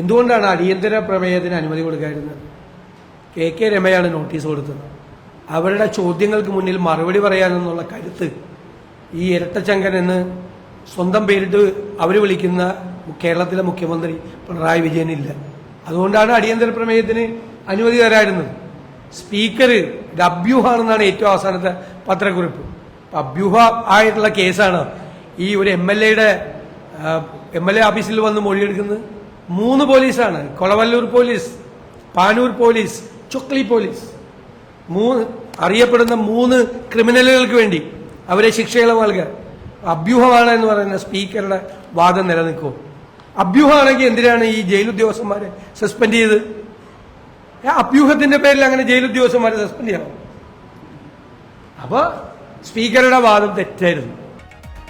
എന്തുകൊണ്ടാണ് അടിയന്തര പ്രമേയത്തിന് അനുമതി കൊടുക്കാതിരുന്നത്? കെ കെ രമയാണ് നോട്ടീസ് കൊടുത്തത്. അവരുടെ ചോദ്യങ്ങൾക്ക് മുന്നിൽ മറുപടി പറയാനെന്നുള്ള കരുത്ത് ഈ ഇരട്ടച്ചങ്കൻ എന്ന് സ്വന്തം പേരിട്ട് അവർ വിളിക്കുന്ന കേരളത്തിലെ മുഖ്യമന്ത്രി പിണറായി വിജയനില്ല അതുകൊണ്ടാണ് അടിയന്തര പ്രമേയത്തിന് അനുമതി തരായിരുന്നത് സ്പീക്കർ ഇത് അഭ്യൂഹാണെന്നാണ് ഏറ്റവും അവസാനത്തെ പത്രക്കുറിപ്പ്. അഭ്യൂഹ ആയിട്ടുള്ള കേസാണ് ഈ ഒരു എം എൽ എയുടെ എം എൽ എ ഓഫീസിൽ വന്ന് മൊഴിയെടുക്കുന്നത്. മൂന്ന് പോലീസാണ്. Kolavallur police Panoor police Chokli police. മൂന്ന് അറിയപ്പെടുന്ന മൂന്ന് ക്രിമിനലുകൾക്ക് വേണ്ടി അവരെ ശിക്ഷയിളവ് നൽകുക അഭ്യൂഹമാണ് എന്ന് പറയുന്ന സ്പീക്കറുടെ വാദം നിലനിൽക്കും. അഭ്യൂഹമാണെങ്കിൽ എന്തിനാണ് ഈ ജയിൽ ഉദ്യോഗസ്ഥന്മാരെ സസ്പെൻഡ് ചെയ്ത്? അഭ്യൂഹത്തിന്റെ പേരിൽ അങ്ങനെ ജയിൽ ഉദ്യോഗസ്ഥന്മാരെ സസ്പെൻഡ് ചെയ്യണം. അപ്പൊ സ്പീക്കറുടെ വാദം തെറ്റായിരുന്നു.